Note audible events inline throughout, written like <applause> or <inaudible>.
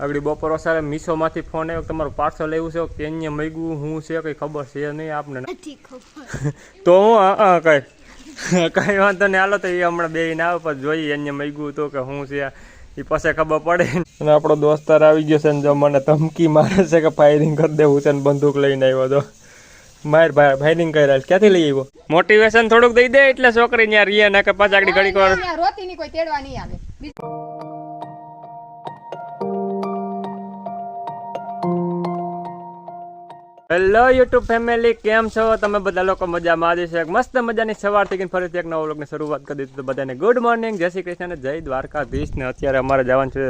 આગળ બપોર સારે મીશોમાંથી ફોન આવ્યો તમારું પાર્સલ આવ્યું છે કે અહીંયા મગ્યું હું છે કંઈ ખબર છે નહીં આપને. <laughs> તો હું હા કઈ. <laughs> કઈ વાંધો નહીં હાલો તો એ હમણાં બે ના આવે પછી જોઈએ અહીંયા મગ્યું તો કે હું છે એ પછી ખબર પડે. અને આપણો દોસ્તાર આવી ગયો છે ને જો મને ધમકી મારે છે કે ફાયરિંગ કરી દેવું છે ને બંદૂક લઈને આવ્યો તો. માર ભાઈ ફાયરિંગ કરી રહ્યા ક્યાંથી લઈ આવ્યો? મોટિવેશન થોડુંક દઈ દે એટલે છોકરી ત્યાં રીએ ના કે પાછા આગળ ઘડી રોતી ની કોઈ તેડવા નહીં આવે. હેલો યુટ્યુબ ફેમિલી કેમ છો? તમે બધા લોકો મજામાં આજે છે. એક મસ્ત મજાની સવારથી ફરીથી એક નવો વ્લોગની શરૂઆત કરી દીધી. તો બધાને ગુડ મોર્નિંગ જય શ્રી કૃષ્ણ અને જય દ્વારકાધીશને અત્યારે અમારે જવાનું છે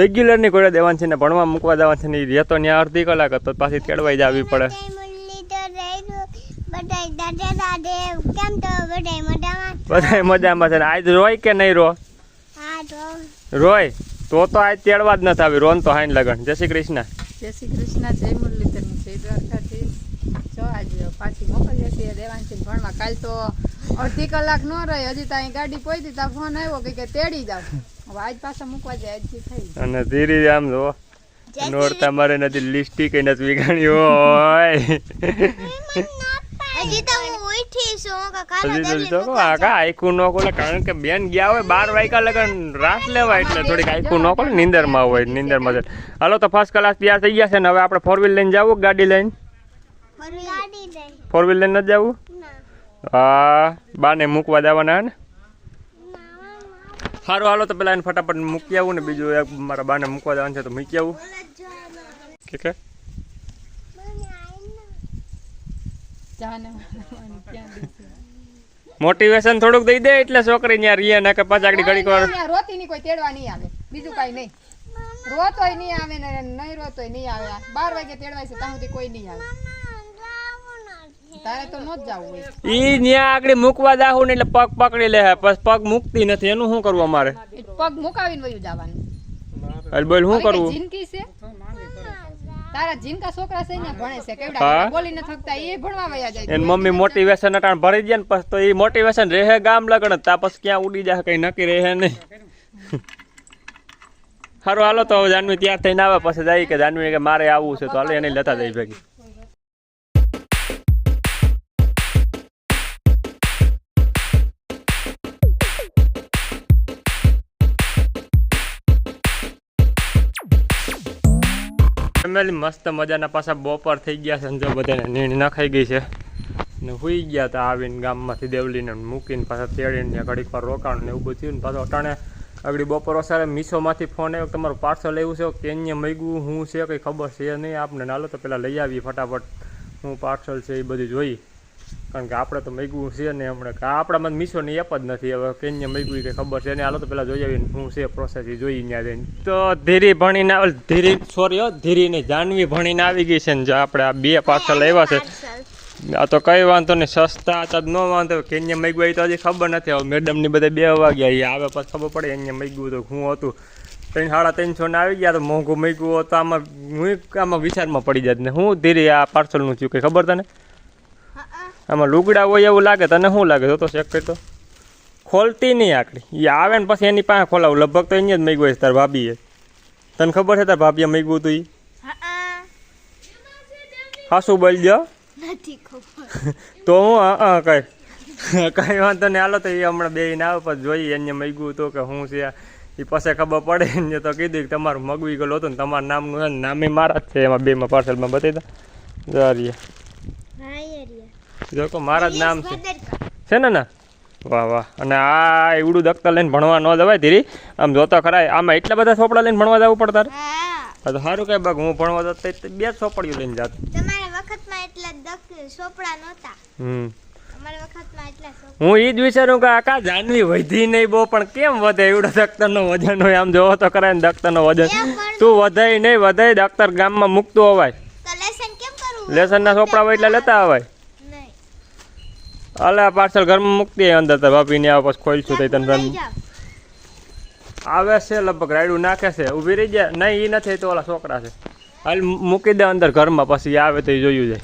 રેગ્યુલરની ઘોડે દેવાનું છે ને ભણવા મૂકવા જવાનું છે ને એ રહેતો ત્યાં અડધી કલાક હતો. પાછી કેળવાઈ જ આવી પડે તો બધા મજામાં? છે ને? આજ રોય કે નહીં રો રોય. તો તો આજ તેડવા જ નથી આવી. રોન તો હાઈન લગન. જય શ્રી કૃષ્ણ. જય શ્રી કૃષ્ણ. જય પાછી મોકલીએ છીએ દેવાંશી ભણવા. કાલ તો અડધી કલાક ન રહી હજી તો અહીં ગાડી પહોંચી તા ફોન આવ્યો કે કે તેડી જાવ હવે આજ પાછા મૂકવા જાય આજથી થઈ અને ધીરે આમ જો નોર તમારે નથી લિસ્ટિક નથી વિગાણી હોય હજી તો હું ઉઠી છું હજી તો આખું નો કોલે કારણ કે બેન ગયા હોય બાર વાગ્યા લગન રાસ લેવા એટલે થોડીક આખું નો કોલે નિંદરમાં હોય નિંદરમાં હાલો તો ફર્સ્ટ ક્લાસ તૈયાર થઈ ગયા છે ને હવે આપણે ફોર વ્હીલ લઈને જવું ગાડી લઈને? ફોર વ્હીલ લઈને નથી જવું? હા બાને મૂકવા જવાના ને? સારું હાલો તો પેલા એને ફટાફટ મૂકી આવું ને બીજું એક મારા બાને મૂકવા જવાનું છે તો મૂકી આવું. કે કે? મોટિવેશન થોડુંક દઈ દે એટલે છોકરી ત્યાં રીએ ના કે પાછા આગળ ઘડી વાર રોતી ની કોઈ તેડવા નહીં આવે. બીજું કઈ નહીં. રોતોય નહીં આવે ને નહીં રોતોય નહીં આવે. બાર વાગે તેડવાય છે ત્યાં સુધી કોઈ નહીં આવે તારે તો નો જ જવું હોય ઈ ત્યાં આગળ મૂકવા જાહું ને એટલે પગ પકડી લે પછી પગ મૂકતી નથી. એનું શું કરવું અમારે? પગ મુકાવીને વયું જવાનું. અરે બોલ શું કરવું? જિંદગી છે? તારા જીનકા છોકરા છે ને ભણે છે. કેવડા બોલી ન થકતા એ ભણવા વયા જાય. એની મમ્મી મોટિવેશન અટાણ ભરી દે ને પછી તો એ મોટિવેશન રહે ગામ લગણ તા પછી ક્યાં ઉડી જાય કઈ નક્કી રહે નહીં. સારું હાલો તો જાનવી ત્યાં થઈને આવે પછી જાય કે જાનવી કે મારે આવવું છે તો હાલો એને લેતા જઈ ભેગી. ફેમિલી મસ્ત મજાના પાછા બપોર થઈ ગયા છે જો બધાને નીણ નખાઈ ગઈ છે. ને હુઈ ગયા હતા આવીને ગામમાંથી દેવલીને મૂકીને પાછા તેડીને ઘડીક વાર રોકાણ ને એવું બધું ને પાછો અટાણે આગળ બપોર વસારે મીશોમાંથી ફોન આવ્યો તમારું પાર્સલ આવ્યું છે કે અહીંયા મગ્યું, હું છે, કંઈ ખબર છે નહીં આપને. નાલો તો પહેલાં લઈ આવીએ ફટાફટ. હું પાર્સલ છે એ બધું જોઈ. કારણ કે આપણે તો મગ્યું છે ને હમણાં કે આપણામાં મીશોની એપ જ નથી. હવે કેન્ય અહીંયા કે કંઈ ખબર છે ને? હાલો તો પહેલાં જોઈ આવીને હું છે પ્રોસેસ એ જોઈ ત્યાં જઈને. તો ધીરી ભણીને આવ- ધીરી સોરી હો ધીરી ને જાનવી ભણીને આવી ગઈ છે ને જો આપણે આ બે પાર્સલ આવ્યા છે. આ તો કઈ વાંધો નહીં સસ્તા હતા ન વાંધો. કેન્ય મગ્યું તો હજી ખબર નથી. હવે મેડમની બધા બે વાગ્યા એ આવે પછી ખબર પડે અહીંયા મગ્યું તો હું હતું. ત્રણ સાડા ત્રણસો ને આવી ગયા તો મોંઘું હોત તો આમાં હું આમાં વિચારમાં પડી જાત ને હું ધીરે આ પાર્સલનું થયું કંઈ ખબર તને? આમાં લુગડા હોય એવું લાગે તને શું લાગે? તો ચેક કરતો ખોલતી નહીં આકડી એ આવે ને પછી એની પાસે ખોલાવું. લગભગ તો અહીંયા જ મગ્યું હોય છે તાર ભાભીએ તને ખબર છે તાર ભાભીએ મગ્યું હતું એ હાસું બોલજો નથી <laughs> તો હું હા કઈ. <laughs> કઈ વાંધો નહીં. હાલો તો એ હમણાં બે આવે પછી જોઈએ એને મગ્યું તો કે શું છે. એ પછી ખબર પડે ને તો કીધું કે તમારું મગવી ગયેલું હતું ને તમારું નામનું છે ને નામે મારા જ છે એમાં બેમાં પાર્સલમાં બતાવી દો. જરીએ યાર મારા જ નામ છે. છે ને ના? વાહ વાહ. અને આ એવડું દખ્તર લઈને ભણવા ન જવાય ધીરી. આમ જોતા ખરા આમાં એટલા બધા ચોપડા લઈને ભણવા જવું પડતા હા. તો સારું કઈ બાગ હું ભણવા જતો તો બે ચોપડીઓ લઈને જાત. તમારા વખતમાં એટલા નહોતા. હમ. હું એ જ વિચારું કે આ કા જાનવી વધી નહીં બહુ પણ કેમ વધે? એવડો દખ્તરનો વજન હોય આમ જોવો તો કરાય ને દખ્તરનો વજન. તું વધાય નહીં વધાય દખ્તર ગામમાં મૂકતું હોવાય. લેસન ના ચોપડા હોય એટલે લેતા નહીં અલે પાર્સલ ઘરમાં મૂકતી અંદર તો ભાભીને આવો પછી ખોલશું તો તને આવે છે લગભગ રાયડું નાખે છે ઊભી રહી જાય નહીં એ નથી તો ઓલા છોકરા છે. હાલ મૂકી દે અંદર ઘરમાં પછી આવે તો એ જોયું જાય.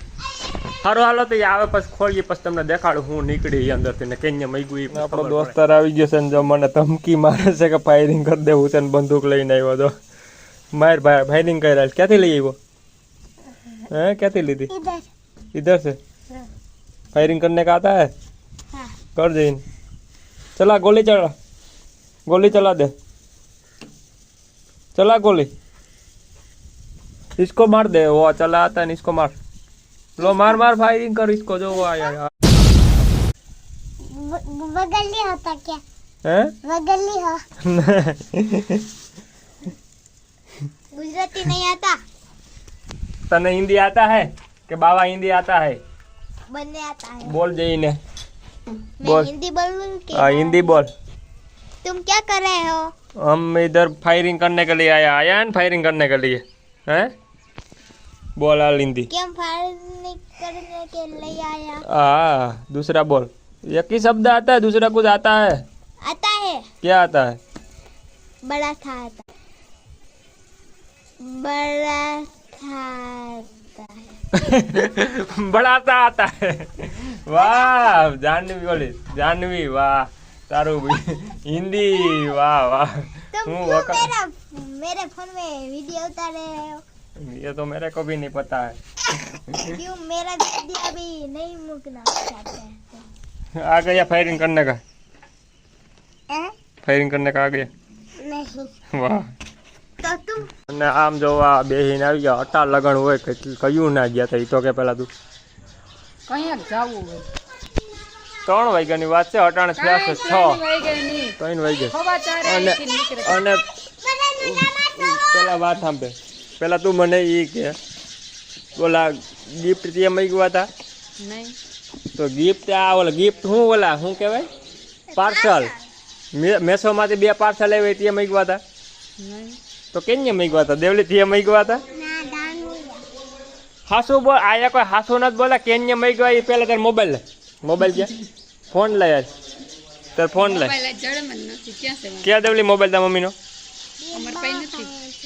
સારું હાલો તો આવે પછી ખોલીએ પછી તમને દેખાડું હું નીકળી અંદરથી ને કેન્ય મૈગું આપણો દોસ્તાર આવી ગયો છે ને જો મને ધમકી મારે છે કે ફાયરિંગ કરી દેવું છે ને બંદૂક લઈને આવ્યો તો. માર ભાઈ ફાયરિંગ કર્યા ક્યાંથી લઈ આવ્યો? હે ક્યાંથી લીધી? ઈધર. છે? फायरिंग करने का आता है? हाँ। कर दे चला गोली चला। गोली चला दे। चला गोली। इसको मार दे। वो चला आता है इसको मार। लो मार मार फायरिंग कर इसको जो वो आया। बगली होता क्या? हैं? बगली हो। <laughs> गुजराती नहीं आता? तने हिंदी आता है कि बाबा हिंदी आता है? बनने आता है बोल जईने मैं बोल। हिंदी बोलूं कि हाँ हिंदी बोल तुम क्या कर रहे हो हम इधर फायरिंग करने के लिए आया आया है ना फायरिंग करने के लिए हैं बोल हाल हिंदी क्यों फाड़ने करने के लिए आया हाँ दूसरा बोल एक ही शब्द आता है दूसरा कुछ आता है आता है क्या आता है बड़ा था आता बड़ा था <laughs> बढ़ाता आता है। वाह जानवी જાહ્નવી जानवी वाह વાહ તારું હિન્દી वाह વાહ હું मेरा मेरे फ़ोन में वीडियो उतार रहे हो? ये तो मेरे को भी नहीं पता है। क्यों मेरा वीडियो अभी नहीं मुकना चाहते आ गया फायरिंग करने का। ए? फायरिंग करने का आ गया। नहीं। वाह। અને આમ જોવા બેહીને આવી ગયા અટા લગણ હોય કયું ના ગયા તા તો કે પેલા તું. કંઈક જવું હોય? ત્રણ વાગ્યાની વાત છે અટાણે થયા છે છ ત્રણ વાગે નહીં ત્રણ વાગે સવા ચારે અને અને પેલા વાત સાંભળે. પેલા તું મને એ કે ઓલા ગિફ્ટ તે મૂક્યા હતા? તો ગિફ્ટ આ ઓલા ગિફ્ટ શું ઓલા શું કહેવાય? પાર્સલ મેસોમાંથી બે પાર્સલ આવ્યા તે મૂક્યા હતા. તો કેમ મૈગવા હતા? દેવલીથી મૈગવા હતા? હાસુ બોલ આયા કોઈ હાસુ નથી બોલા કેન્ય મૈગવા એ પહેલા તાર મોબાઈલ મોબાઈલ ક્યાં? ફોન લે યાર તાર ફોન લઈ ક્યાં દેવલી મોબાઈલ તા મમ્મીનો?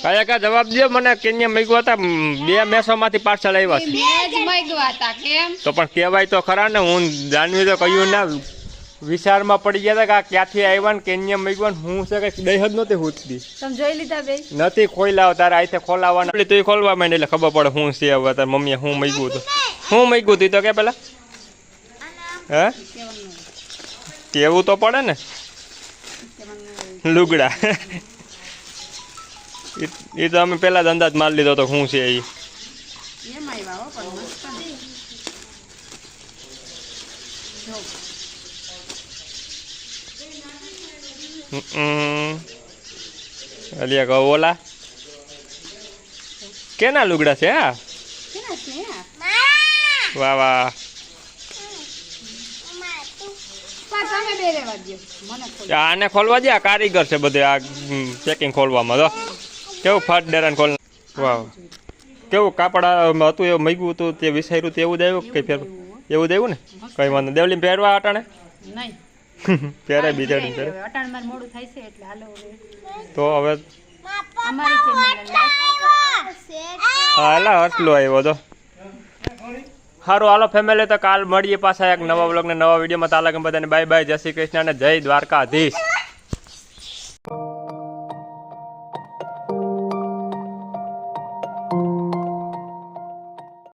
કયા કા જવાબ દે મને કેન્યા મૈગવા હતા બે મેસો માંથી પાર્સલ આવ્યા છે. તો પણ કહેવાય તો ખરા ને હું જાનવી તો કહ્યું ના. વિચારમાં પડી ગયા હતા કે આ ક્યાંથી આવ્યા ને કેન્ય મૂક્યા ને હું છે કે દહેજ જ નહોતી હુતતી તમે જોઈ લીધા બે નથી ખોલાવ તારા આઈથે ખોલાવવાના તું ખોલવા માંડે એટલે ખબર પડે હું છે હવે તાર મમ્મીએ હું મૂક્યું હતું. હું મૂક્યું હતું તો કે પેલા? હે? કેવું તો પડે ને? લુગડા. એ ઈ તો અમે પેલા જ અંદાજ મારી લીધો તો શું છે એ એમ આવ્યા હો પણ મસ્ત ને. જો અલિયા કહો ઓલા કેના લુગડા છે આ? વાહ વાહ આને ખોલવા દે આ કારીગર છે બધે આ ચેકિંગ ખોલવામાં તો કેવું ફાટ ડેરાને ખોલ વાહ કેવું કાપડ હતું એવું મગ્યું હતું તે વિસાર્યું તે એવું જ આવ્યું કઈ ફેર એવું જ આવ્યું ને કઈ વાંધો. દેવલી પહેરવા અટાણે નહીં પહેરે બિચારી પહેરે અટાણ મારે મોડું થાય છે એટલે હાલો હવે. તો હવે અમારી ચેનલ લાઈક હા એલા હસલો આવ્યો તો. સારું હાલો ફેમિલી તો કાલ મળીએ પાછા એક નવા બ્લોગ ને નવા વિડીયોમાં તાલા બધાને બાય બાય જય શ્રી કૃષ્ણ અને જય દ્વારકાધીશ.